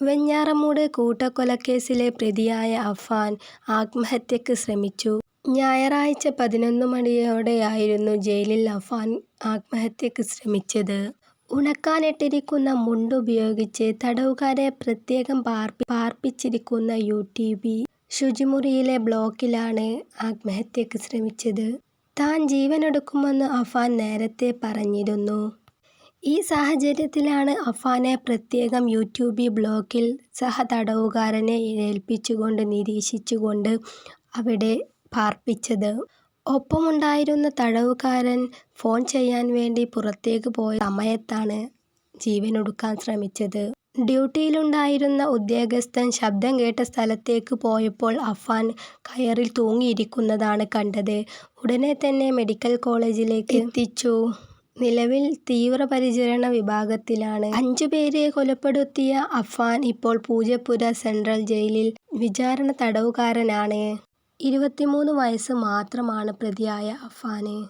വെഞ്ഞാറമൂട് കൂട്ടക്കൊലക്കേസിലെ പ്രതിയായ അഫാൻ ആത്മഹത്യക്ക് ശ്രമിച്ചു. ഞായറാഴ്ച പതിനൊന്ന് മണിയോടെയായിരുന്നു ജയിലിൽ അഫാൻ ആത്മഹത്യക്ക് ശ്രമിച്ചത്. ഉണക്കാനിട്ടിരിക്കുന്ന മുണ്ടുപയോഗിച്ച് തടവുകാരെ പ്രത്യേകം പാർപ്പിച്ചിരിക്കുന്ന യു ടി ബി ശുചിമുറിയിലെ ബ്ലോക്കിലാണ് ആത്മഹത്യക്ക് ശ്രമിച്ചത്. താൻ ജീവനെടുക്കുമെന്ന് അഫാൻ നേരത്തെ പറഞ്ഞിരുന്നു. ഈ സാഹചര്യത്തിലാണ് അഫാനെ പ്രത്യേകം യൂട്യൂബ് ബ്ലോക്കിൽ സഹതടവുകാരനെ ഏൽപ്പിച്ചുകൊണ്ട് നിരീക്ഷിച്ചുകൊണ്ട് അവിടെ പാർപ്പിച്ചത്. ഒപ്പമുണ്ടായിരുന്ന തടവുകാരൻ ഫോൺ ചെയ്യാൻ വേണ്ടി പുറത്തേക്ക് പോയ സമയത്താണ് ജീവനൊടുക്കാൻ ശ്രമിച്ചത്. ഡ്യൂട്ടിയിലുണ്ടായിരുന്ന ഉദ്യോഗസ്ഥൻ ശബ്ദം കേട്ട സ്ഥലത്തേക്ക് പോയപ്പോൾ അഫാൻ കയറിൽ തൂങ്ങിയിരിക്കുന്നതാണ് കണ്ടത്. ഉടനെ തന്നെ മെഡിക്കൽ കോളേജിലേക്ക് എത്തിച്ചു. നിലവിൽ തീവ്രപരിചരണ വിഭാഗത്തിലാണ്. അഞ്ചുപേരെ കൊലപ്പെടുത്തിയ അഫാൻ ഇപ്പോൾ പൂജപ്പുര സെൻട്രൽ ജയിലിൽ വിചാരണ തടവുകാരനാണ്. ഇരുപത്തിമൂന്ന് വയസ്സ് മാത്രമാണ് പ്രതിയായ അഫാന്.